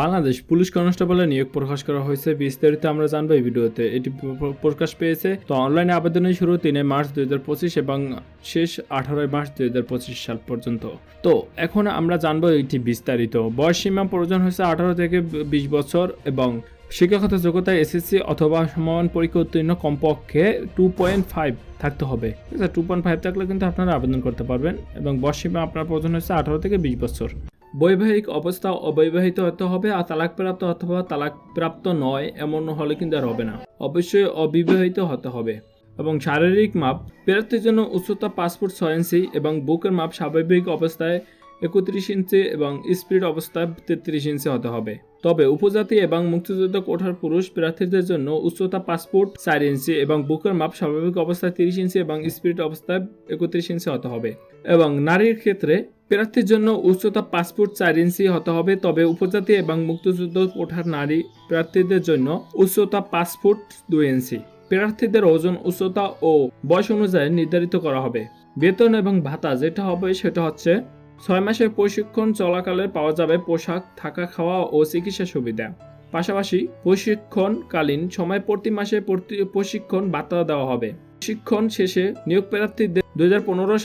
Bangladesh police কনস্টেবলের নিয়োগ প্রকাশ করা হয়েছে। বিস্তারিত আমরা জানব এই ভিডিওতে। এটি প্রকাশ পেয়েছে। তো অনলাইনে আবেদনের শুরু তিনে মার্চ দুই হাজার পঁচিশ এবং শেষ আঠারোই মার্চ দুই হাজার পঁচিশ সাল পর্যন্ত। তো এখন আমরা জানব এটি বিস্তারিত। বয়স সীমা প্রয়োজন হয়েছে আঠারো থেকে বিশ বছর এবং শিক্ষাগত যোগ্যতায় এসএসসি অথবা সমান পরীক্ষা উত্তীর্ণ কমপক্ষে টু পয়েন্ট ফাইভ থাকতে হবে। ঠিক আছে টু পয়েন্ট ফাইভ থাকলে কিন্তু আপনারা আবেদন করতে পারবেন এবং বয়স সীমা আপনার প্রয়োজন হচ্ছে আঠারো থেকে বিশ বছর। বৈবাহিক অবস্থা অবিবাহিত হতে হবে আর তালাকপ্রাপ্ত অথবা তালাকপ্রাপ্ত নয়, এমন হলে কিন্তু আর হবে না। অবশ্যই অবিবাহিত হতে হবে। এবং শারীরিক মাপ, প্রার্থীর জন্য উচ্চতা পাসপোর্ট ছয় ইঞ্চি এবং বুকের মাপ স্বাভাবিক অবস্থায় একত্রিশ ইঞ্চি এবং স্পিড অবস্থায় তেত্রিশ ইঞ্চি হতে হবে। তবে উপজাতি এবং মুক্তিযুদ্ধ কোঠার পুরুষ প্রার্থীদের জন্য উচ্চতা পাসপোর্ট চার ইঞ্চি এবং বুকের মাপ স্বাভাবিক অবস্থায় তিরিশ ইঞ্চি এবং স্পিড অবস্থায় একত্রিশ ইঞ্চি হতে হবে। এবং নারীর ক্ষেত্রে প্রার্থীর জন্য উচ্চতা পাসপোর্ট চার ইঞ্চি হতে হবে, তবে উপজাতি এবং মুক্তিযুদ্ধ ওঠার নারী প্রার্থীদের জন্য উচ্চতা পাসপোর্ট দুই ইঞ্চি। প্রার্থীদের ওজন, উচ্চতা ও বয়স অনুযায়ী নির্ধারিত করা হবে। বেতন এবং ভাতা যেটা হবে সেটা হচ্ছে ছয় মাসের প্রশিক্ষণ চলাকালে পাওয়া যাবে পোশাক, থাকা খাওয়া ও চিকিৎসা সুবিধা। পাশাপাশি প্রশিক্ষণকালীন সময় প্রতি মাসে প্রশিক্ষণ ভাতা দেওয়া হবে। প্রশিক্ষণ শেষে নিয়োগ প্রার্থীদের দুই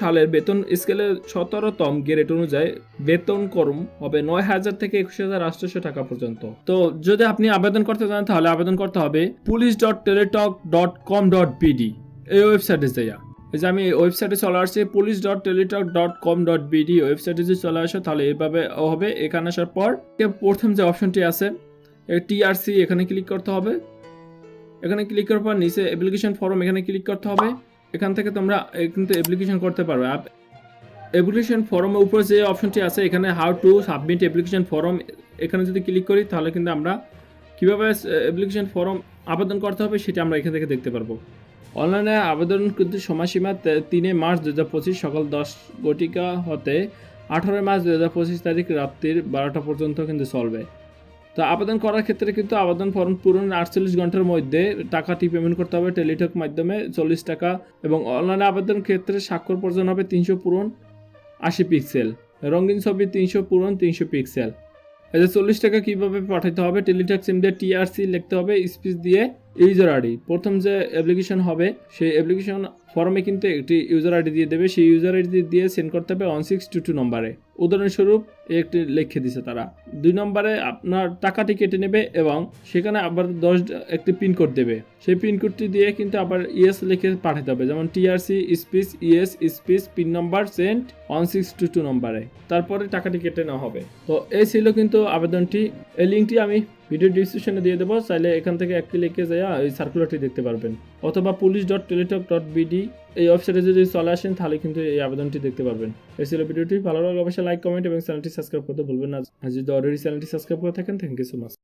সালের বেতন স্কেলের সতেরোতম গ্রেড অনুযায়ী বেতন করম হবে নয় হাজার থেকে একুশ হাজার আটশোশো টাকা পর্যন্ত। তো যদি আপনি আবেদন করতে চান, তাহলে আবেদন করতে হবে police dot Teletalk dot com dot BD. এই ওয়েবসাইটে যাইয়া। এই যে আমি ওয়েবসাইটে চলে আসছি, police dot Teletalk dot com dot BD. ওয়েবসাইটে যদি চলে আসো, তাহলে এভাবে হবে। এখানে আসার পর, প্রথম যে অপশনটি আছে টিআরসি এখানে ক্লিক করতে হবে। এখানে ক্লিক করার পর নিচে অ্যাপ্লিকেশন ফর্ম এখানে ক্লিক করতে হবে। এখান থেকে তোমরা কিন্তু অ্যাপ্লিকেশন করতে পারবে। অ্যাপ্লিকেশন ফর্মের উপরে যে অপশনটি আছে, এখানে how to submit application form এখানে যদি ক্লিক করি, তাহলে কিন্তু আমরা কীভাবে অ্যাপ্লিকেশন ফর্ম আবেদন করতে হবে সেটা আমরা এখান থেকে দেখতে পারব। অনলাইনে আবেদন কিন্তু সময়সীমা তিনে মার্চ দু হাজার পঁচিশ সকাল দশ ঘটিকা হতে আঠারোই মার্চ দু হাজার পঁচিশ তারিখ রাত্রির বারোটা পর্যন্ত কিন্তু চলবে। তো আবেদন করার ক্ষেত্রে কিন্তু আবেদন ফর্ম পূরণের আটচল্লিশ ঘণ্টার মধ্যে টাকাটি পেমেন্ট করতে হবে টেলিটক মাধ্যমে চল্লিশ টাকা এবং অনলাইনে আবেদন ক্ষেত্রে স্বাক্ষর প্রয়োজন হবে তিনশো পূরণ আশি পিক্সেল রঙিন ছবি তিনশো পূরণ তিনশো পিক্সেল এই চল্লিশ টাকা কীভাবে পাঠাতে হবে? টেলিটক সিম দিয়ে টিআরসি লিখতে হবে স্পিচ দিয়ে ইউজার আইডি প্রথম যে অ্যাপ্লিকেশন হবে, সেই অ্যাপ্লিকেশন ফর্মে কিন্তু একটি ইউজার আইডি দিয়ে দেবে। সেই ইউজার আইডি দিয়ে সেন্ড করতে হবে ওয়ান সিক্স টু টু নম্বরে। উদাহরণস্বরূপ একটি লিখে দিছে তারা। দুই নম্বরে আপনার টাকাটি কেটে নেবে এবং সেখানে আবার দশ একটি পিনকোড দেবে। সেই পিনকোডটি দিয়ে কিন্তু আবার ইএস লিখে পাঠাতে হবে। যেমন TRC speech ES speech PIN number send one six two two নম্বরে। তারপরে টাকাটি কেটে নেওয়া হবে। তো এই ছিল কিন্তু আবেদনটি। এই লিঙ্কটি আমি ভিডিও ডিসক্রিপশনে দিয়ে দেবো, চাইলে এখান থেকে একটি লিখে যায় এই সার্কুলারটি দেখতে পারবেন। অথবা police dot Teletalk dot BD এই ওয়েবসাইটে যদি চলে আসেন, তাহলে কিন্তু এই আবেদনটি দেখতে পারবেন। এই ছিল ভিডিওটি। ভালো লাগলে অবশ্যই লাইক কমেন্ট এবং চ্যানেলটি সাবস্ক্রাইব করতে ভুলবেন না। যদি অলরেডি চ্যানেলটি সাবস্ক্রাইব করে থাকেন থ্যাংক ইউ সো মাচ